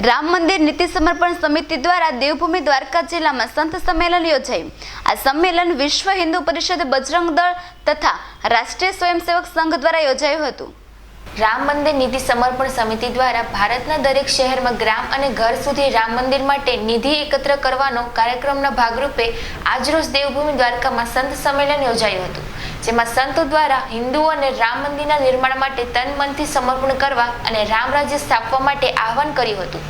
રામ મંદિર નીતિ સમર્પણ સમિતિ દ્વારા દેવભૂમિ દ્વારકા જિલ્લામાં સંત સંમેલન યોજાયું. આ સંમેલન વિશ્વ હિન્દુ પરિષદ બજરંગ દળ તથા રાષ્ટ્રીય સ્વયંસેવક સંઘ દ્વારા યોજાયું હતું. રામ મંદિર નિધિ સમર્પણ સમિતિ દ્વારા ભારતના દરેક શહેરમાં ગ્રામ અને ઘર સુધી રામ મંદિર માટે નિધિ એકત્ર કરવાનો કાર્યક્રમના ભાગરૂપે આજરોજ દેવભૂમિ દ્વારકામાં સંત સંમેલન યોજાયું હતું, જેમાં સંતો દ્વારા હિન્દુઓને રામ મંદિરના નિર્માણ માટે તન મનથી સમર્પણ કરવા અને રામ રાજ્ય સ્થાપવા માટે આહવાન કર્યું હતું.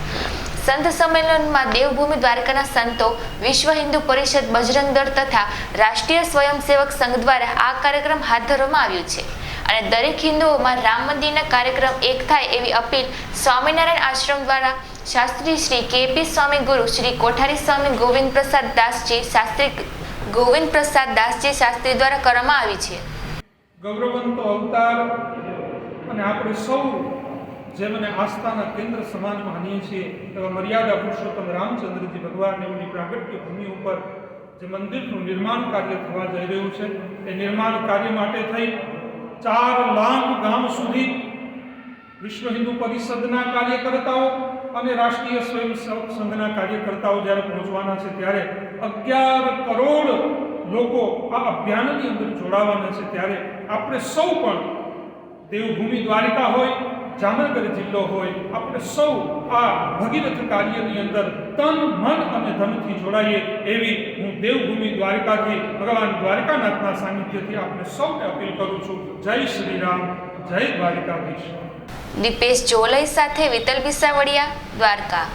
સંત સંમેલનમાં દેવભૂમિ દ્વારકાના સંતો, વિશ્વ હિન્દુ પરિષદ બજરંગ દળ તથા રાષ્ટ્રીય સ્વયંસેવક સંઘ દ્વારા આ કાર્યક્રમ હાથ ધરવામાં આવ્યો છે. અને દરેક હિન્દુઓમાં રામ મંદિરના કાર્યક્રમ એક થાય એવી અપીલ સ્વામિનારાયણ આશ્રમ દ્વારા શાસ્ત્રી શ્રી કેપી સ્વામી ગુરુ શ્રી કોઠારી સ્વામી ગોવિંદ પ્રસાદ દાસજી શાસ્ત્રી ગોવિંદ પ્રસાદ દાસજી શાસ્ત્રી દ્વારા કરવામાં આવી છે. ગૌરવંતો અવતાર અને આપણે સૌ જેમને આસ્થાના કેન્દ્ર સમાન માનીએ છીએ એવા મર્યાદા પુરુષોત્તમ રામચંદ્રજી ભગવાન એમની પ્રાગટ્ય ભૂમિ ઉપર જે મંદિરનું નિર્માણ કાર્ય થવા જઈ રહ્યું છે, એ નિર્માણ કાર્ય માટે થઈ ચાર લાખ ગામ સુધી વિશ્વ હિન્દુ પરિષદના કાર્યકર્તાઓ અને રાષ્ટ્રીય સ્વયંસેવક સંઘના કાર્યકર્તાઓ જ્યારે પહોંચવાના છે, ત્યારે અગિયાર કરોડ લોકો આ અભિયાનની અંદર જોડાવાના છે. ત્યારે આપણે સૌ પણ દેવભૂમિ દ્વારિકા હોય જામનગર જિલ્લો હોય, આપણે સૌ આ ભગીરથ કાર્યની અંદર તન, મન અને ધનથી જોડાઈએ એવી હું દેવભૂમિ દ્વારિકાથી, ભગવાન દ્વારકાનાથના સાનિધ્યથી આપણે સૌને અપીલ કરું છું. જય શ્રી રામ, જય દ્વારિકાધીશ. દીપેશ જોલઈ સાથે વિતલ વિસાવડિયા દ્વારકા.